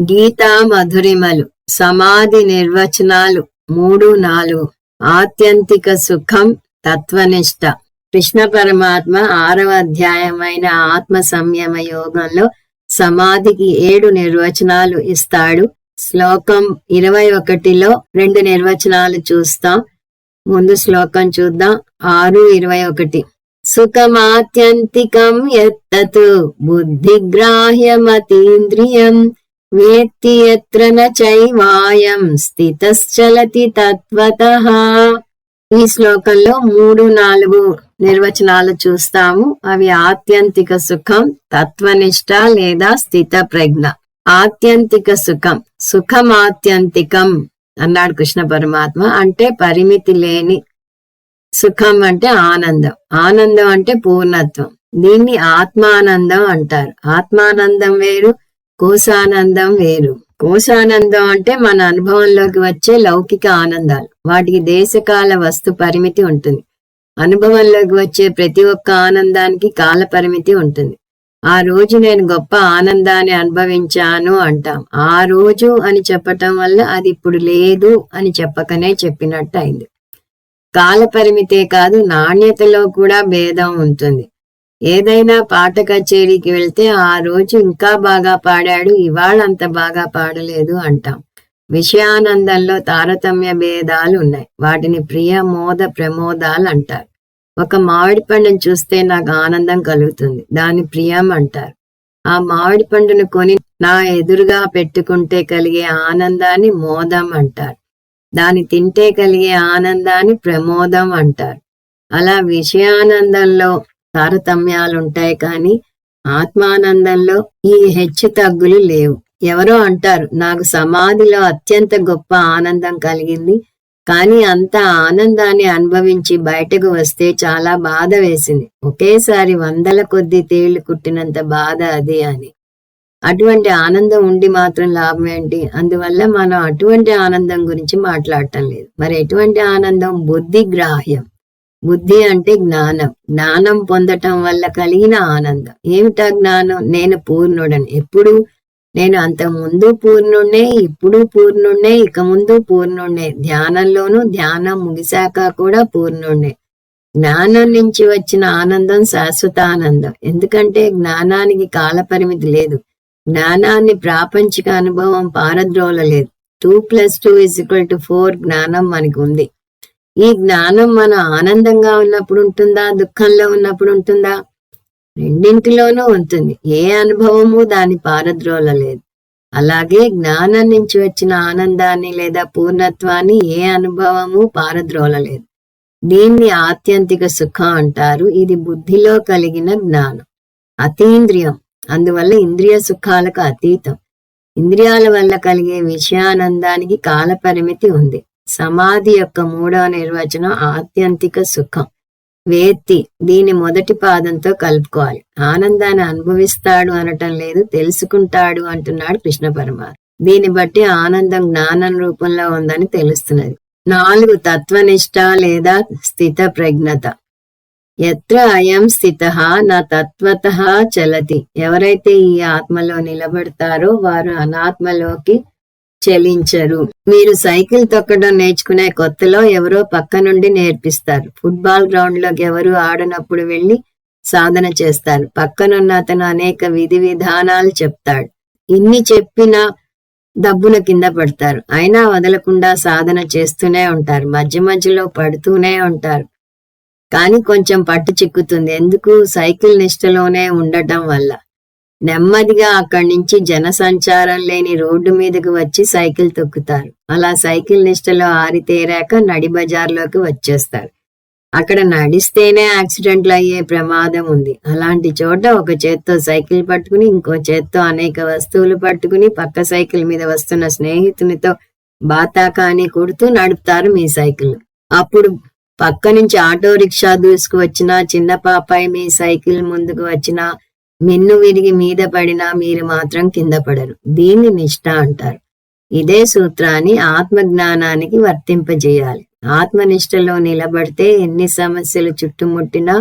గీతా మధురిమలు సమాధి నిర్వచనాలు మూడు నాలుగు. ఆత్యంతిక సుఖం తత్వనిష్ట. కృష్ణ పరమాత్మ ఆరవ అధ్యాయమైన ఆత్మ సంయమ యోగంలో సమాధికి ఏడు నిర్వచనాలు ఇస్తాడు. శ్లోకం ఇరవై ఒకటిలో రెండు నిర్వచనాలు చూస్తాం. ముందు శ్లోకం చూద్దాం. ఆరు ఇరవై ఒకటి. సుఖమాత్యంతికం ఎత్తతు బుద్ధిగ్రాహ్యమతీంద్రియం వేత్తి ఎత్ర చైవాయం స్థితశ్చలతి తత్వత ఈ శ్లోకంలో మూడు నాలుగు నిర్వచనాలు చూస్తాము. అవి ఆత్యంతిక సుఖం తత్వనిష్ట లేదా స్థిత ప్రజ్ఞ. ఆత్యంతిక సుఖం సుఖం ఆత్యంతికం అన్నాడు కృష్ణ పరమాత్మ. అంటే పరిమితి లేని సుఖం అంటే ఆనందం. ఆనందం అంటే పూర్ణత్వం. దీన్ని ఆత్మానందం అంటారు. ఆత్మానందం వేరు కోశానందం వేరు. కోశానందం అంటే మన అనుభవంలోకి వచ్చే లౌకిక ఆనందాలు. వాటికి దేశకాల వస్తు పరిమితి ఉంటుంది. అనుభవంలోకి వచ్చే ప్రతి ఒక్క ఆనందానికి కాల పరిమితి ఉంటుంది. ఆ రోజు నేను గొప్ప ఆనందాన్ని అనుభవించాను అంటాం. ఆ రోజు అని చెప్పటం వల్ల అది ఇప్పుడు లేదు అని చెప్పకనే చెప్పినట్టు అయింది. కాల పరిమితే కాదు నాణ్యతలో కూడా భేదం ఉంటుంది. ఏదైనా పాట కచేరీకి వెళ్తే ఆ రోజు ఇంకా బాగా పాడాడు ఇవాళ అంత బాగా పాడలేదు అంటాం. విషయానందంలో తారతమ్య భేదాలు ఉన్నాయి. వాటిని ప్రియ మోద ప్రమోదాలు అంటారు. ఒక మామిడి పండును చూస్తే నాకు ఆనందం కలుగుతుంది. దాని ప్రియం అంటారు. ఆ మామిడి పండును కొని నా ఎదురుగా పెట్టుకుంటే కలిగే ఆనందాన్ని మోదం అంటారు. దాన్ని తింటే కలిగే ఆనందాన్ని ప్రమోదం అంటారు. అలా విషయానందంలో తారతమ్యాలు ఉంటాయి కానీ ఆత్మానందంలో ఈ హెచ్చు తగ్గులు లేవు. ఎవరో అంటారు నాకు సమాధిలో అత్యంత గొప్ప ఆనందం కలిగింది కానీ అంత ఆనందాన్ని అనుభవించి బయటకు వస్తే చాలా బాధ వేసింది. ఒకేసారి వందల కొద్ది తేళ్ళు కుట్టినంత బాధ అది అని. అటువంటి ఆనందం ఉండి మాత్రం లాభం ఏంటి? అందువల్ల మనం అటువంటి ఆనందం గురించి మాట్లాడటం లేదు. మరి ఎటువంటి ఆనందం? బుద్ధి గ్రాహ్యం. బుద్ధి అంటే జ్ఞానం. జ్ఞానం పొందటం వల్ల కలిగిన ఆనందం. ఏమిటా జ్ఞానం? నేను పూర్ణుడని. ఎప్పుడు? నేను అంత ముందు పూర్ణుణ్ణే ఇప్పుడు పూర్ణుణ్ణే ఇక ముందు పూర్ణుణ్ణే. ధ్యానంలోనూ ధ్యానం ముగిశాక కూడా పూర్ణుణ్ణే. జ్ఞానం నుంచి వచ్చిన ఆనందం శాశ్వత ఆనందం ఎందుకంటే జ్ఞానానికి కాల పరిమితి లేదు. జ్ఞానాన్ని ప్రాపంచిక అనుభవం పారద్రోలలేదు two plus two is equal to four జ్ఞానం మనకు ఉంది. ఈ జ్ఞానం మన ఆనందంగా ఉన్నప్పుడు ఉంటుందా? దుఃఖంలో ఉన్నప్పుడు ఉంటుందా? రెండింటిలోనూ ఉంటుంది. ఏ అనుభవము దాని పారద్రోలలేదు. అలాగే జ్ఞానం నుంచి వచ్చిన ఆనందాన్ని లేదా పూర్ణత్వాన్ని ఏ అనుభవము పారద్రోలలేదు. దీన్ని ఆత్యంతిక సుఖం అంటారు. ఇది బుద్ధిలో కలిగిన జ్ఞానం. అతీంద్రియం. అందువల్ల ఇంద్రియ సుఖాలకు అతీతం. ఇంద్రియాల వల్ల కలిగే విషయానందానికి కాల పరిమితి ఉంది. సమాధి యొక్క మూడవ నిర్వచనం ఆత్యంతిక సుఖం. వేత్తి దీని మొదటి పాదంతో కలుపుకోవాలి. ఆనందాన్ని అనుభవిస్తాడు అనటం లేదు తెలుసుకుంటాడు అంటున్నాడు కృష్ణ పరమాత్మ. దీన్ని బట్టి ఆనందం జ్ఞానం రూపంలో ఉందని తెలుస్తున్నది. నాలుగు తత్వనిష్ట లేదా స్థిత ప్రజ్ఞత ఎత్ర అయం స్థిత నా తత్వత చలతి. ఎవరైతే ఈ ఆత్మలో నిలబడతారో వారు అనాత్మలోకి చెలించరు మీరు సైకిల్ తొక్కడం నేర్చుకునే కొత్తలో ఎవరో పక్క నుండి నేర్పిస్తారు. ఫుట్బాల్ గ్రౌండ్లోకి ఎవరు ఆడనప్పుడు వెళ్ళి సాధన చేస్తారు. పక్కనున్న అతను అనేక విధి విధానాలు చెప్తాడు. ఇన్ని చెప్పినా డబ్బుల కింద పడతారు. అయినా వదలకుండా సాధన చేస్తూనే ఉంటారు. మధ్య మధ్యలో పడుతూనే ఉంటారు. కానీ కొంచెం పట్టు చిక్కుతుంది. ఎందుకు? సైకిల్ నిష్టలోనే ఉండటం వల్ల. నెమ్మదిగా అక్కడి నుంచి జనసంచారం లేని రోడ్డు మీదకి వచ్చి సైకిల్ తొక్కుతారు. అలా సైకిల్ నిష్టలో ఆరితేరాక నడి బజార్లోకి వచ్చేస్తారు. అక్కడ నడిస్తేనే యాక్సిడెంట్లు అయ్యే ప్రమాదం ఉంది. అలాంటి చోట ఒక చేత్తో సైకిల్ పట్టుకుని ఇంకో చేత్తో అనేక వస్తువులు పట్టుకుని పక్క సైకిల్ మీద వస్తున్న స్నేహితునితో బాతాకాని కొడుతూ నడుపుతారు మీ సైకిల్. అప్పుడు పక్క నుంచి ఆటో రిక్షా దూసుకువచ్చినా చిన్న పాపాయి మీ సైకిల్ ముందుకు వచ్చినా మిన్ను విరిగి మీద పడినా మీరు మాత్రం కింద పడరు. దీన్ని నిష్ఠ అంటారు. ఇదే సూత్రాన్ని ఆత్మ జ్ఞానానికి వర్తింపజేయాలి. ఆత్మనిష్టలో నిలబడితే ఎన్ని సమస్యలు చుట్టుముట్టినా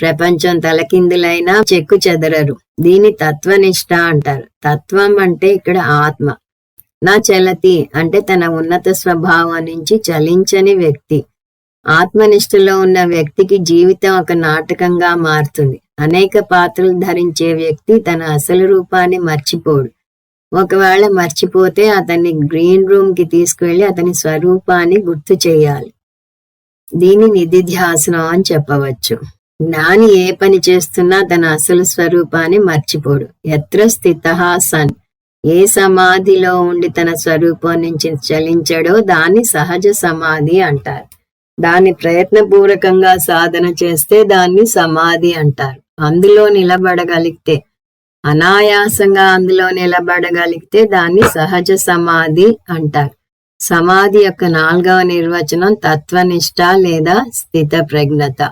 ప్రపంచం తలకిందులైనా చెక్కు చెదరరు. దీని తత్వనిష్ట అంటారు. తత్వం అంటే ఇక్కడ ఆత్మ. నా చలతి అంటే తన ఉన్నత స్వభావం నుంచి చలించని వ్యక్తి. ఆత్మనిష్టలో ఉన్న వ్యక్తికి జీవితం ఒక నాటకంగా మారుతుంది. అనేక పాత్రలు ధరించే వ్యక్తి తన అసలు రూపాన్ని మర్చిపోడు. ఒకవేళ మర్చిపోతే అతన్ని గ్రీన్ రూమ్కి తీసుకువెళ్ళి అతని స్వరూపాన్ని గుర్తు చేయాలి. దీని నిధిధ్యాసనం అని చెప్పవచ్చు. జ్ఞాని ఏ పని చేస్తున్నా తన అసలు స్వరూపాన్ని మర్చిపోడు. ఎత్ర స్థిత సన్. ఏ సమాధిలో ఉండి తన స్వరూపం నుంచి చలించడో దాన్ని సహజ సమాధి అంటారు. దాన్ని ప్రయత్నపూర్వకంగా సాధన చేస్తే దాన్ని సమాధి అంటారు. అందులో నిలబడగలిగితే అనాయాసంగా అందులో నిలబడగలిగితే దాన్ని సహజ సమాధి అంటారు. సమాధి యొక్క నాలుగవ నిర్వచనం తత్వనిష్ట లేదా స్థిత ప్రజ్ఞత